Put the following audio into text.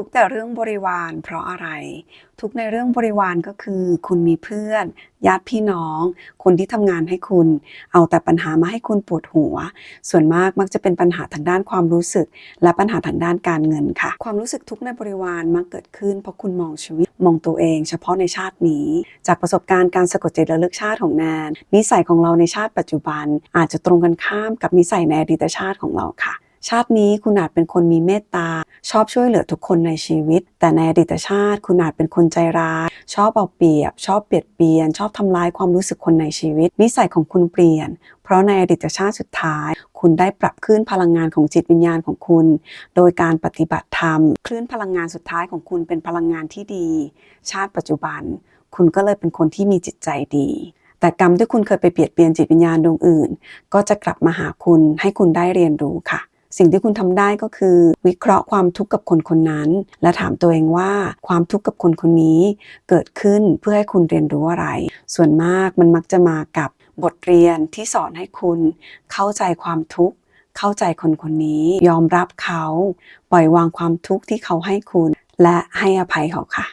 ทุกแต่เรื่องบริวารเพราะอะไร ทุกในเรื่องบริวารก็คือ คุณมีเพื่อน ญาติพี่น้อง คนที่ทำงานให้คุณ เอาแต่ปัญหามาให้คุณปวดหัว ส่วนมากมักจะเป็นปัญหาทางด้านความรู้สึก และปัญหาทางด้านการเงินค่ะ ความรู้สึกทุกในบริวารมักเกิดขึ้น เพราะคุณมองชีวิตมองตัวเอง เฉพาะในชาตินี้ จากประสบการณ์การสะกดจิตระลึกชาติของแนนนิสัยของเราในชาติปัจจุบัน อาจจะตรงกันข้ามกับนิสัยในอดีตชาติของเราค่ะ ชาตินี้คุณอาจเป็นคนมีเมตตา ชอบช่วยเหลือทุกคนในชีวิต แต่ในอดีตชาติ คุณอาจเป็นคนใจร้าย ชอบเอาเปรียบ ชอบเบียดเบียน ชอบทำร้ายความรู้สึกคนในชีวิต นิสัยของคุณเปลี่ยน เพราะในอดีตชาติสุดท้าย คุณได้ปรับคลื่นพลังงานของจิตวิญญาณของคุณ โดยการปฏิบัติธรรม คลื่นพลังงานสุดท้ายของคุณเป็นพลังงานที่ดี ชาติปัจจุบัน คุณก็เลยเป็นคนที่มีจิตใจดีแต่กรรมที่คุณเคยไปเบียดเบียนจิตวิญญาณดวงอื่น ก็จะกลับมาหาคุณให้คุณได้เรียนรู้ค่ะ สิ่งที่คุณทำได้ก็คือ วิเคราะห์ความทุกข์กับคนคนนั้น และถามตัวเองว่าความทุกข์กับคนคนนี้เกิดขึ้นเพื่อให้คุณเรียนรู้อะไร ส่วนมากมันมักจะมากับบทเรียนที่สอนให้คุณเข้าใจความทุกข์เข้าใจคนคนนี้ ยอมรับเขา ปล่อยวางความทุกข์ที่เขาให้คุณ และให้อภัยเขาค่ะ